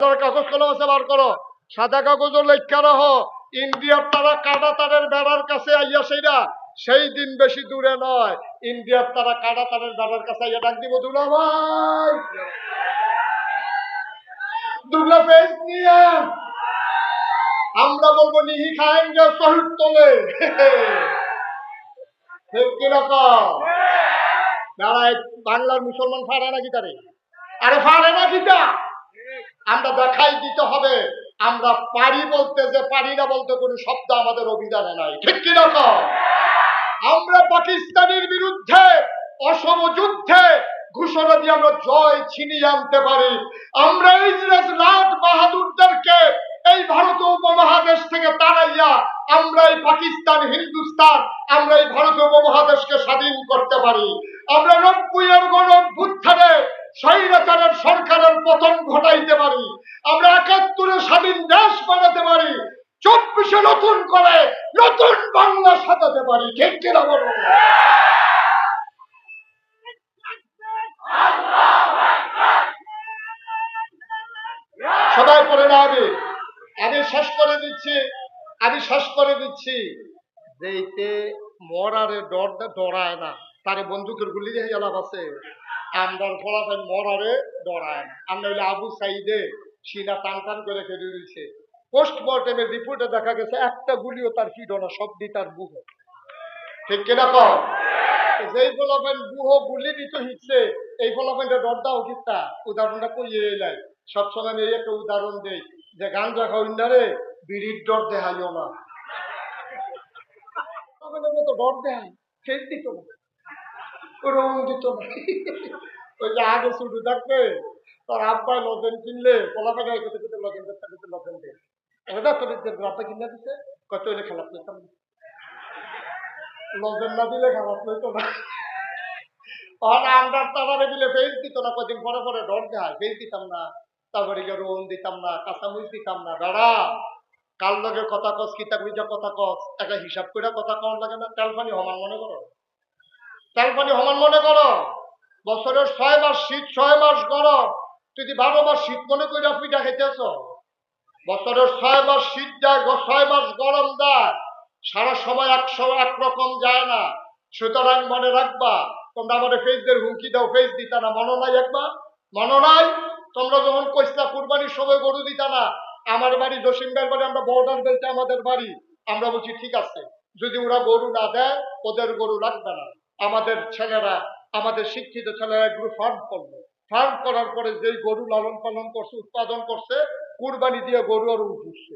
তার কাগজ কলম আছে বার করো। সাদা কাগজও লেখা রহ। ইন্ডিয়ার তারা কাটা তারের বেড়ার কাছে আইয়া সেইরা সেই দিন বেশি দূরে নয়। ইন্ডিয়ার তারা কাটা তারের বেড়ার কাছে আইয়া ডাক দিব, দুলা ভাই! দুলা পেজ নিয়ে। আমরা বলব, নিহি খায়েঙ্গে শহীদ তোলে। কীরকম দাঁড়ায়, বাংলার মুসলমান ফাড়ে না গিটারে? আরে ফাড়ে না গিটা আমরা দেখাই দিতে হবে। আমরা পারি বলতে যে পারি না বলতে কোনো শব্দ আমাদের অভিধানে নাই। ঠিক কীরকম আমরা পাকিস্তানের বিরুদ্ধে অসম যুদ্ধে ঘোষণা দিয়ে আমরা জয় ছিনিয়ে আনতে পারি। আমরা ইংরেজ রাজ বাহাদুরদেরকে এই ভারত উপমহাদেশ থেকে তাড়াইয়া আমরা এই পাকিস্তান, হিন্দুস্তান, আমরা এই ভারত উপমহাদেশকে স্বাধীন করতে পারি। আমরা নব্বইয়ের গণ অভ্যুত্থানে স্বৈরাচারের সরকারের পতন ঘটাইতে পারি। আমরা একাত্তরে স্বাধীন দেশ বানাতে পারি। চব্বিশে নতুন করে নতুন বাংলা সাজাতে পারি। ঠিক সবাই পড়ে না আমি আমি শেষ করে দিচ্ছি। আমি শেষ করে দিচ্ছি। যেইতে মরারে ডর ডরায় না। তারে বন্দুকের গুলি এলাপ আছে। আমরার মরারে ডরায়। না আমরা হইলে আবু সাইদে সিনা টান টান করে ফেলে দিয়েছে পোস্টমর্টেমের রিপোর্টে দেখা গেছে, একটা গুলিও তার ফিড না সব দিয়ে তার ঠিক কিনা কম যেই বুহ গুলি দিত এই ফলাফলটা ডর দাও কিতা? উদাহরণটা কইয়ে এলাই। সবসময় আমি একটা উদাহরণ দেই, যে গান রাখা উন্নারে বিড়ির ডর দেখাইও না। ডর দেখাই ফেস দিত না। ওই যে আগে শুরু থাকবে তোর লজেন কিনলে লজেন লজেন এটা যে কিনে কত খেলা পেতাম লজেন না দিলে খারাপ হইতো না তারারে দিলে ফেস দিত না কদিন পরে পরে ডর দেয় ফেস দিতাম না তারপরে গিয়ে রোন দিতাম না কাঁচামুচ দিতাম না দাঁড়া কাল লগে কথা কস কিতা কথা কস একটা হিসাব করে কথা কর লাগে না তেল পানি সমান মনে করো পানি সমান মনে করো, বছরের ছয় মাস শীত, ছয় মাস গরম। যদি বারো মাস শীত মনে করে পিঠা খেতেছ। বছরের ছয় মাস শীত যায় ছয় মাস গরম যায়। সারা সময় একশো একরকম যায় না। সুতরাং মনে রাখবা, তোমরা আমাদের ফেসদের হুমকি দাও ফেস দিতা না। মনে নাই একবার। মনে নাই। তোমরা যখন কইসলা, কুরবানির সময় গরু দিতা না। আমার বাড়ি জসিমদার বাড়ি, আমরা বর্ডার বেলতে আমাদের বাড়ি। আমরা বলছি, ঠিক আছে। যদি ওরা গরু না দেয়, ওদের গরু লাগবে না। আমাদের ছেলেরা, আমাদের শিক্ষিত ছেলেরা এগুলো ফার্ম করল। ফার্ম করার পরে যেই গরু লালন পালন করছে, উৎপাদন করছে, কুরবানি দিয়ে গরু আর উঠছে।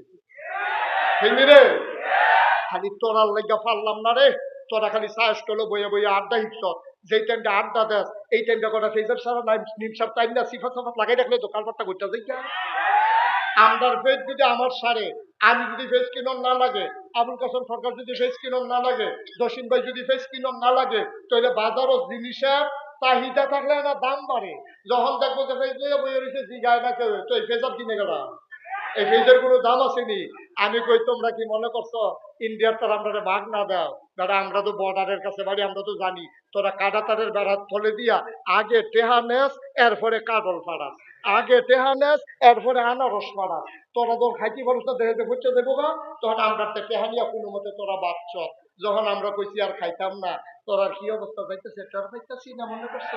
খালি তোরার লেগা পারলাম না রে। তোরা খালি সাহস করল, বইয়ে বইয়ে আড্ডা হিপস যেই টাইমটা আড্ডা দেস, এই টাইমটা কটা ফেজার সারা নাই নিমসার টাইম না সিফা সাফাত লাগাই রাখলে তো কালপাটটা ঘুরতে যাই আমরার ফেস যদি আমার সারে, আমি যদি ফেস কিনন না লাগে, আবুল কাসম সরকার যদি ফেস কিনন না লাগে দশিন ভাই যদি ফেস কিনন না লাগে, তাহলে বাজারও জিনিসের চাহিদা থাকলে না দাম বাড়ে। যখন দেখব যে ফেস লইয়া বইয়ে রয়েছে, জিগায় না কেউ, তো এই ফেজার কিনে গেলা এই ফেজের কোনো দাম আসেনি। আমি কই, তোমরা কি মনে করছ, ইন্ডিয়ার তার আমরা ভাগ না দাও? দাদা, আমরা তো বর্ডারের কাছে বাড়ি, আমরা তো জানি। তোরা কাদাতারের বেড়া ফলে দিয়া আগে টেহা নেস এরপরে কাদল ফাড়াস আগে টেহা নেস এরপরে আনারস ফাড়াস তোরা তোর খাইতে পারস না, দেহে হচ্ছে দেবো গা, তখন আমরা টেহা নিয়া কোনো মতে তোরা বাচ্চ। যখন আমরা কইছি আর খাইতাম না, তোরা কি অবস্থা যাইতেছে? তোর পাইতেছি না, মনে করছ?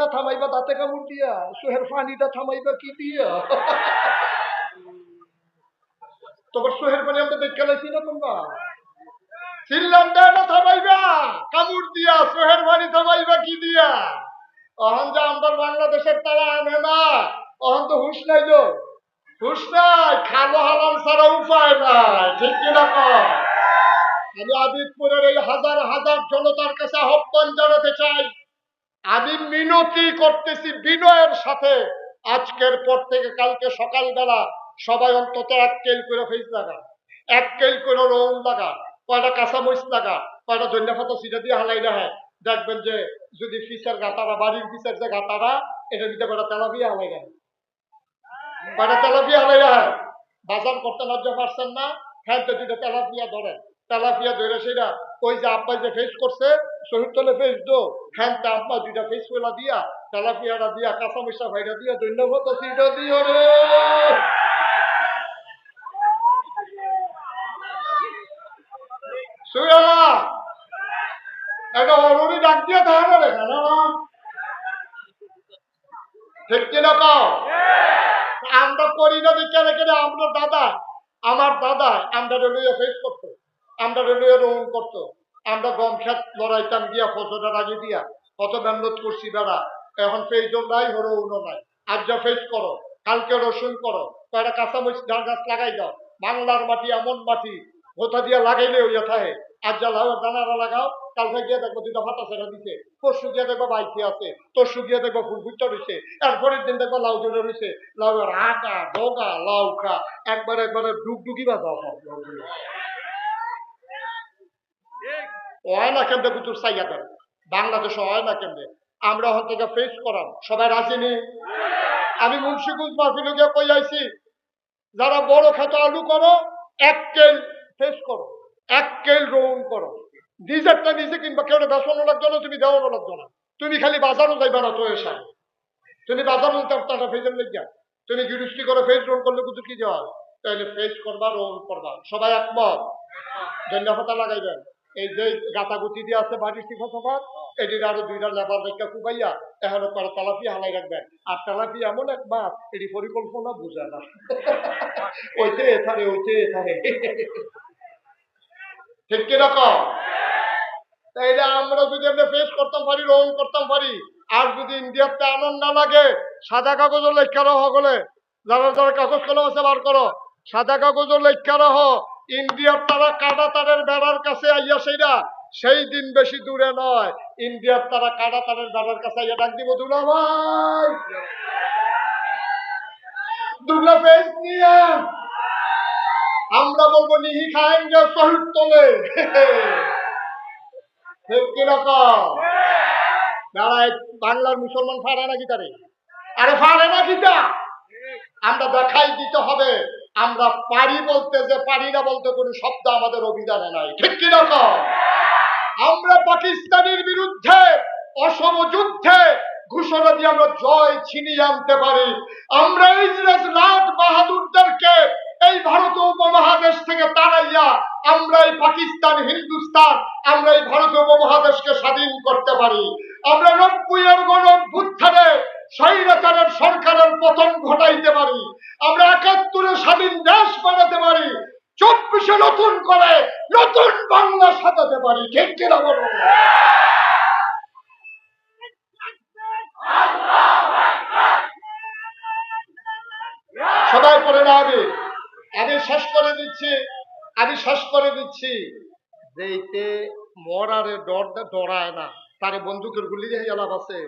না থামাইবা দাঁতে কামড় দিয়া? সোহের পানিটা থামাইবা কি দিয়া? তোমার সোহের পানি আমরা দেখে লাইছি না তোমরা? না থামাইবা দিয়া থামাইবা কি দিয়া? অহন বাংলাদেশের তারা না হুশ নাই হুশ নাই এই হাজার হাজার জনতার কাছে আহ্বান জানাতে চাই, আমি মিনতি করতেছি বিনয়ের সাথে। আজকের পর থেকে কালকে সকালবেলা সবাই অন্তত এক কেল করে ফেস লাগা এক কেল করে রৌন লাগা কয়টা কাঁচামরিচ লাগা কয়টা ধনিয়া পাতা সিটা দিয়ে হালাই রাখে দেখবেন যে যদি ফিসের গাতারা, বাড়ির ফিসের যে গাতারা এটার ভিতরে কয়টা তেলাপিয়া হালাই রাখে কয়টা তেলাপিয়া হালাই রাখে বাজার করতে লজ্জা পারছেন না? হ্যাঁ তো দুইটা তেলাপিয়া ধরেন। তেলাপিয়া ধরে সেটা ওই যে আব্বাই যে ফেস করছে, শহীদ তলে ফেস দো। হ্যাঁ তা আম্মা দুইটা ফেস ফেলা দিয়া, তেলাপিয়াটা দিয়া, কাঁচা মিশা ভাইটা দিয়া ধন্যবাদ সিটা রে। একটা অরুণী ডাক দিয়ে না ঠিক আমরা করি না আমরা দাদা, আমার দাদা আমরা ফেস আমরা রোহন আমরা লড়াইতাম ফসলের আগে দিয়া, কত মেহনত করছি বেড়া, এখন ফেসও নাই নাই। আজ যা ফেস করো, কালকে রসুন করো, কয়টা কাঁচামরিচ ধান গাছ লাগাই দাও, বাংলার মাটি এমন মাটি কোথা দিয়া লাগাইলে ওই থাকে আজ লাউ দানারা লাগাও কালকে গিয়ে দেখব দুটা ভাতা ছেড়ে দিছে। পরশু গিয়ে দেখব বাইকে আছে, তরশু গিয়ে দেখব ফুল ফুটটা রয়েছে এরপরের দিন দেখব লাউ জলে রয়েছে লাউয়ের আগা ডগা লাউ খা, একবারে একবারে ডুগডুগি বাজা লাউগুলো হয় না কেমনে কুতুর চাইয়া দেন? বাংলাদেশে হয় না কেমনে? আমরা হন থেকে ফেস করাম। সবাই রাজি নেই আমি মুন্সিগঞ্জ মাহফিলে গিয়ে কই আইছি? যারা বড় খেতে আলু করো, এক কেল ফেস করো। এক কেল করো। নিজে কিনবা, কেউ বেসনও লাগতো না তুমি দেওয়ানো লাগতো না তুমি খালি বাজারও যাইবা না তো এসা তুমি বাজারও তার ফেসের লেগিয়া। তুমি গিরুষ্টি করে ফেস রোন করলে কিছু কি যাওয়া তাহলে ফেস করবা রোন করবা। সবাই একমত? ধন্যবাদ লাগাইবেন। এই যে গাতাগুতি দিয়ে আছে বাড়ির শিখা সভার এটির আরও দুইটা লেবার রেখা কুবাইয়া এখন করে তালাপি হালাই রাখবেন। আর তালাপি এমন এক মাছ, এটি পরিকল্পনা বুঝে না। ওইতে এথারে ওইতে এথারে ঠিক আমরা যদি আমরা ফেস করতাম পারি করতাম পারি, আর যদি ইন্ডিয়াতে আনন্দ না লাগে, সাদা যারা যারা কাগজ কলম আছে, বার করো। সাদা ইন্ডিয়ার তারা কাটা তারের বেড়ার কাছে আইয়া সেইরা সেই দিন বেশি দূরে নয়, ইন্ডিয়ার তারা কাটা তারের বেড়ার কাছে আইয়া ডাক দিব, দুলা ভাই! দুলা ফেস নিয়ে আমরা বলব নিহি খায়েঙ্গে শহীদ তোলে। বাংলার মুসলমান ফারে নাকি তারে আরে ফারে নাকি তা আমরা দেখাই দিতে হবে। আমরা পারি বলতে যে পারি না বলতে কোনো শব্দ আমাদের অভিধানে নাই। ঠিক কীরকম আমরা পাকিস্তানের বিরুদ্ধে অসম যুদ্ধে ঘোষণা দিয়ে আমরা জয় ছিনিয়ে আনতে পারি। আমরা ইংরেজ রাজ বাহাদুরদেরকে এই ভারত উপমহাদেশ থেকে তাড়াইয়া আমরা এই পাকিস্তান, হিন্দুস্তান, আমরা এই ভারত উপমহাদেশকে স্বাধীন করতে পারি। আমরা নব্বইয়ের গণ অভ্যুত্থানে স্বৈরাচারের সরকারের পতন ঘটাইতে পারি। আমরা একাত্তরে স্বাধীন দেশ বানাতে পারি। চব্বিশে নতুন করে নতুন বাংলা সাজাতে পারি। ঠিক কিনা বলুন সবাই পড়ে না আমি শেষ করে দিচ্ছি, আমি শেষ করে দিচ্ছি। যেইতে মরারে ডর ডরায় না, তারে বন্দুকের গুলি দিয়ে আছে।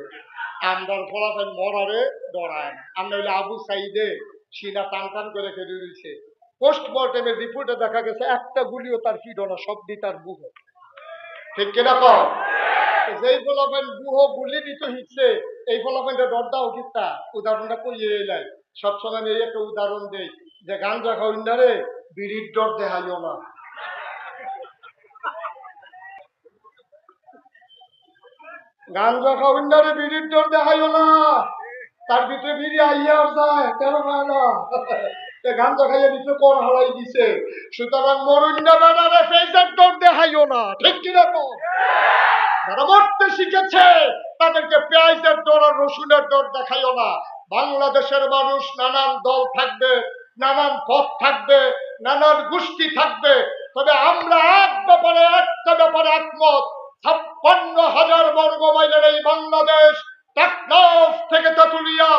আমরার ফলাফল মরারে ডরায় না। আমরা হইলে আবু সাইদে সিনা টান টান করে ফেলে দিয়েছে। পোস্টমর্টেমের রিপোর্টে দেখা গেছে, একটা গুলিও তার ফিড না সব দি তার বুহ ঠিক কিনা কম যেই ফলাফল বুহ গুলি দিত হিচ্ছে এই ফলাফলটা ডর দাও কিতা? উদাহরণটা কইয়ে এলাই। সবসময় আমি এই একটা উদাহরণ দেই, যে রাখা উন্ডারে বিড়ির ডর দেখাইও না। রাখা উন্ডারে বিড়ির ডর দেখাইও না। তার ভিতরে বিড়ি আইয়া যায়, কেন হয় না? এ গান দেখাইয়া ভিতরে কর হালাই দিছে। সুতরাং মরুন্ডা বেড়ারে ফেসের ডর দেখাইও না, ঠিক কিনা তো? যারা মরতে শিখেছে, তাদেরকে পেঁয়াজের ডর আর রসুনের ডর দেখাইও না। বাংলাদেশের মানুষ নানান দল থাকবে, নানান পথ থাকবে, নানান গোষ্ঠী থাকবে। তবে আমরা এক ব্যাপারে, একটা ব্যাপারে একমত। ছাপ্পান্ন হাজার বর্গ মাইলের এই বাংলাদেশ থেকে তেতুলিয়া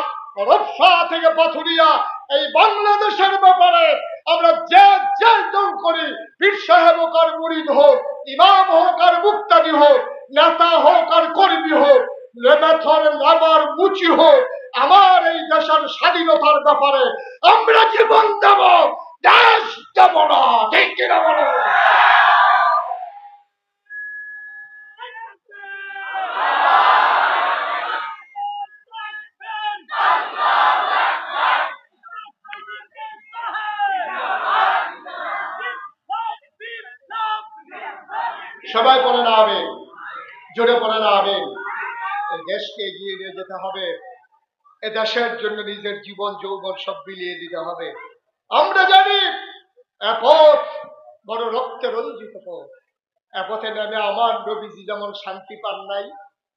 রফা থেকে পাথুরিয়া, এই বাংলাদেশের ব্যাপারে আমরা যে যে দল করি, পীর সাহেব হোক আর মুরিদ হোক, ইমাম হোক আর মুক্তাদি হোক, নেতা হোক আর কর্মী হোক লেমেথর লাবার মুচি হোক, আমার এই দেশের স্বাধীনতার ব্যাপারে আমরা জীবন দেব, দেশ দেব না, ঠিক কিনা বলো? দেশের জন্য নিজের জীবন, যৌবন সব বিলিয়ে দিতে হবে। আমরা জানি এ পথ বড় রক্তে রঞ্জিত পথ। এ পথে নেমে আমার নবীজি যেমন শান্তি পান নাই,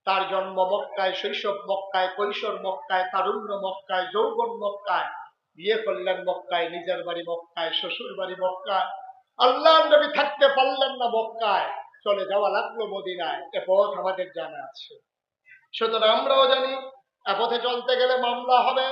তার জন্ম মক্কায়, শৈশব মক্কায়, কৈশোর মক্কায়, তারুণ্য মক্কায়, যৌবন মক্কায়, বিয়ে করলেন মক্কায়, নিজের বাড়ি মক্কায়, শ্বশুর বাড়ি মক্কায়। আল্লাহ নবী থাকতে পারলেন না মক্কায়, চলে যাওয়া লাগল মদিনায়। এ পথ আমাদের জানা আছে। সুতরাং আমরাও জানি এ পথে চলতে গেলে মামলা হবে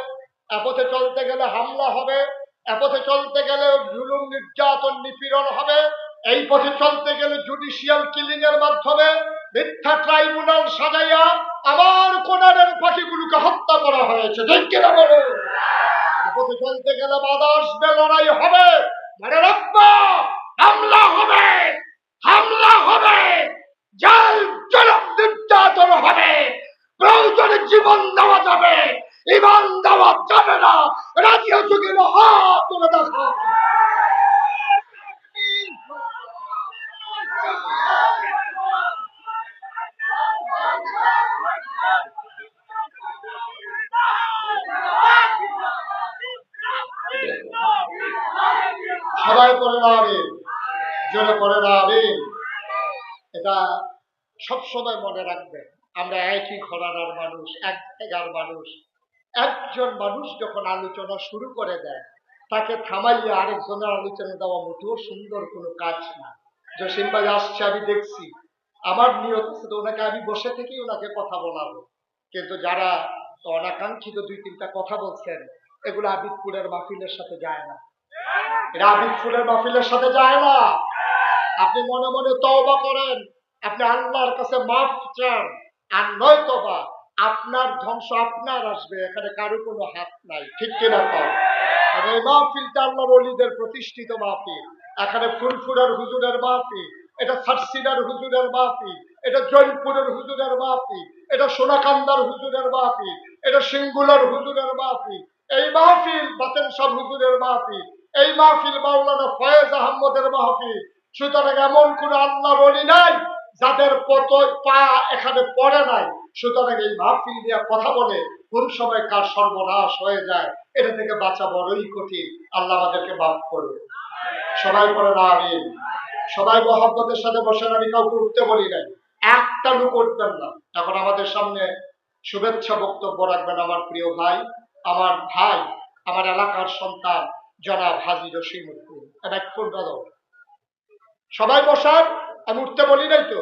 এ পথে চলতে গেলে হামলা হবে এ পথে চলতে গেলে জুলুম, নির্যাতন, নিপীড়ন হবে, এই পথে চলতে গেলে জুডিশিয়াল কিলিং এর মাধ্যমে মিথ্যা ট্রাইব্যুনাল সাজাইয়া আমার কোনারের পাখিগুলোকে হত্যা করা হয়েছে। কিনা বলো? পথে চলতে গেলে বাধা আসবে, লড়াই হবে। মনে রাখব হামলা হবে! হামলা হবে! জল জলম নির্যাতন হবে। প্রয়োজনে জীবন ইমান দেওয়া যাবে না। রাজি হচ্ছে কিনা? হাত দেখো। সবাই করে না জোরে করে না এটা সবসময় মনে রাখবেন, আমরা একই ঘরানার মানুষ, এক জায়গার মানুষ। একজন মানুষ যখন আলোচনা শুরু করে দেয়, তাকে থামাইয়া আরেকজনের আলোচনা দেওয়া মোটেও সুন্দর কোনো কাজ না। জসিম ভাই আসছে, আমি দেখছি। আমার নিয়ত ছিল ওনাকে আমি বসে থেকেই ওনাকে কথা বলাবো। কিন্তু যারা অনাকাঙ্ক্ষিত দুই তিনটা কথা বলছেন, এগুলো আবিদপুরের মাহফিলের সাথে যায় না। এটা আবিদপুরের মাহফিলের সাথে যায় না। আপনি মনে মনে তওবা করেন। আপনি আল্লাহর কাছে মাফ চান, আর নয় বা আপনার ধ্বংস আপনার আসবে, এখানে কারও কোনো হাত নাই, ঠিক কিনা কর আর এই মাহফিলটা আল্লাহর অলিদের প্রতিষ্ঠিত মাহফিল। এখানে ফুলফুরের হুজুরের মাহফিল, এটা সারসিনার হুজুরের মাহফিল, এটা জৈনপুরের হুজুরের মাহফিল, এটা সোনাকান্দার হুজুরের মাহফিল, এটা সিঙ্গুলার হুজুরের মাহফিল। এই মাহফিল বাতেন সব হুজুরের মাহফিল, এই মাহফিল মাওলানা ফয়েজ আহমদের মাহফিল। সুতরাং এমন কোন আল্লাহ বলি নাই যাদের পত পা এখানে পড়ে নাই। সুতরাং এই মাহফিল দিয়ে কথা বলে কোন সময় কার সর্বনাশ হয়ে যায়, এটা থেকে বাঁচা বড়ই কঠিন। আল্লাহ আমাদেরকে মাফ করবে সবাই করে না আমিন। সবাই মহব্বতের সাথে বসেন, আমি কাউকে উঠতে বলি নাই। একটা লোক উঠবেন না। এখন আমাদের সামনে শুভেচ্ছা বক্তব্য রাখবেন আমার প্রিয় ভাই, আমার ভাই, আমার এলাকার সন্তান, জনাব হাজি জসিম উদ্দিন এটা একটু সবাই বসান আমি উঠতে বলি নাই তো?